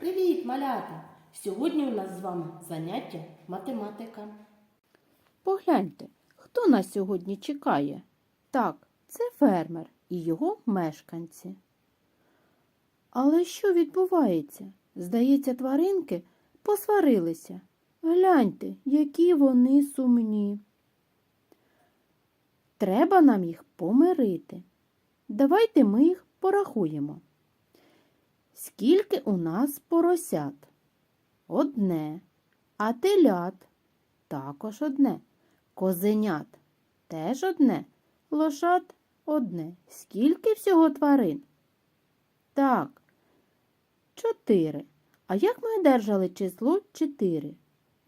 Привіт, малята! Сьогодні у нас з вами заняття математика. Погляньте, хто нас сьогодні чекає? Так, це фермер і його мешканці. Але що відбувається? Здається, тваринки посварилися. Гляньте, які вони сумні. Треба нам їх помирити. Давайте ми їх порахуємо. Скільки у нас поросят? Одне. А телят? Також одне. Козенят теж одне. Лошад одне. Скільки всього тварин? Так, чотири. А як ми одержали число чотири?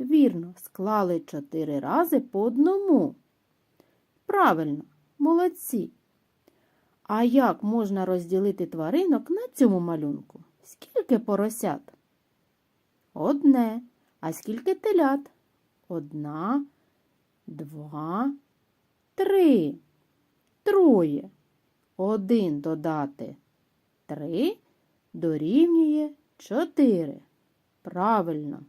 Вірно, склали чотири рази по одному. Правильно, молодці. А як можна розділити тваринок на цьому малюнку? Скільки поросят? Одне. А скільки телят? Одна, два, три. Троє. Один додати три дорівнює чотири. Правильно.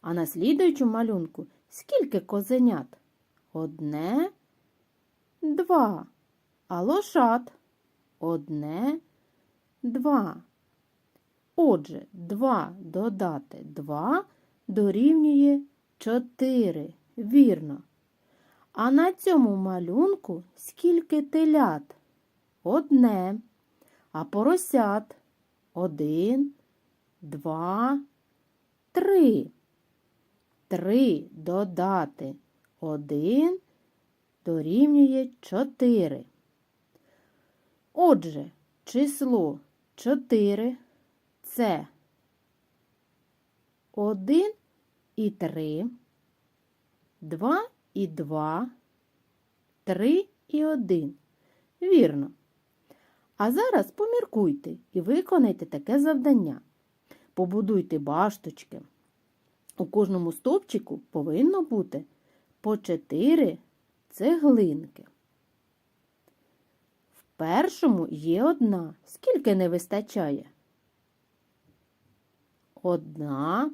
А на слідуючому малюнку скільки козенят? Одне, два. А лошад? Одне, два. Отже, два додати два дорівнює чотири. Вірно. А на цьому малюнку скільки телят? Одне. А поросят? Один, два, три. Три додати один дорівнює чотири. Отже, число чотири це один і три, два і два, три і один. Вірно. А зараз поміркуйте і виконайте таке завдання. Побудуйте башточки. У кожному стовпчику повинно бути по чотири цеглинки. Першому є одна. Скільки не вистачає? Одна,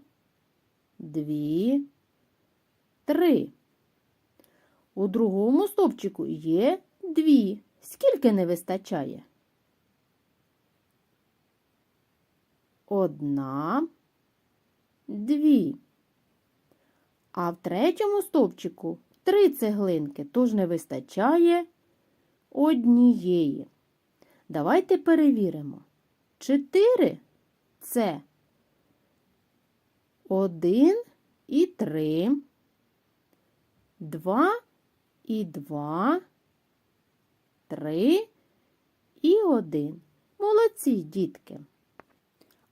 дві, три. У другому стовпчику є дві. Скільки не вистачає? Одна, дві. А в третьому стовпчику три цеглинки, тож не вистачає однієї. Давайте перевіримо. Чотири це один і три, два і два, три і один. Молодці, дітки.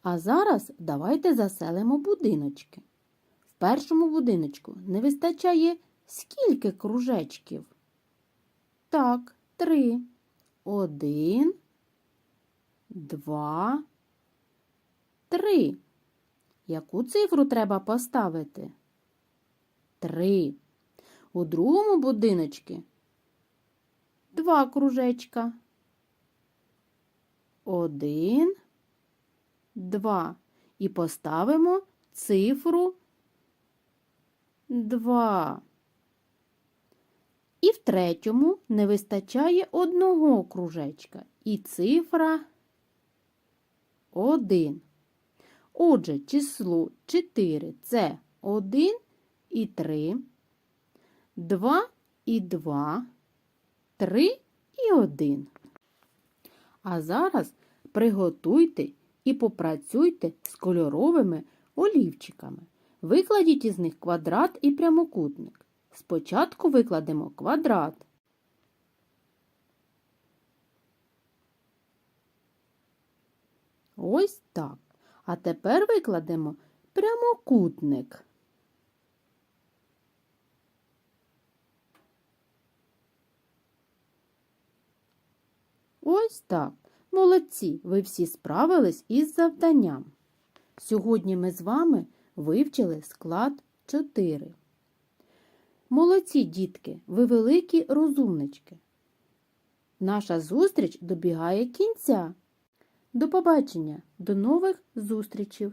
А зараз давайте заселимо будиночки. В першому будиночку не вистачає скільки кружечків? Так, три. Один, два, три. Яку цифру треба поставити? Три. У другому будиночці два кружечка. Один, два. І поставимо цифру два. І в третьому не вистачає одного кружечка. І цифра один. Отже, число 4 це 1 і 3, 2 і 2, 3 і 1. А зараз приготуйте і попрацюйте з кольоровими олівчиками. Викладіть із них квадрат і прямокутник. Спочатку викладемо квадрат. Ось так. А тепер викладемо прямокутник. Ось так. Молодці, ви всі справились із завданням. Сьогодні ми з вами вивчили склад 4. Молодці, дітки, ви великі розумнички. Наша зустріч добігає кінця. До побачення, до нових зустрічей!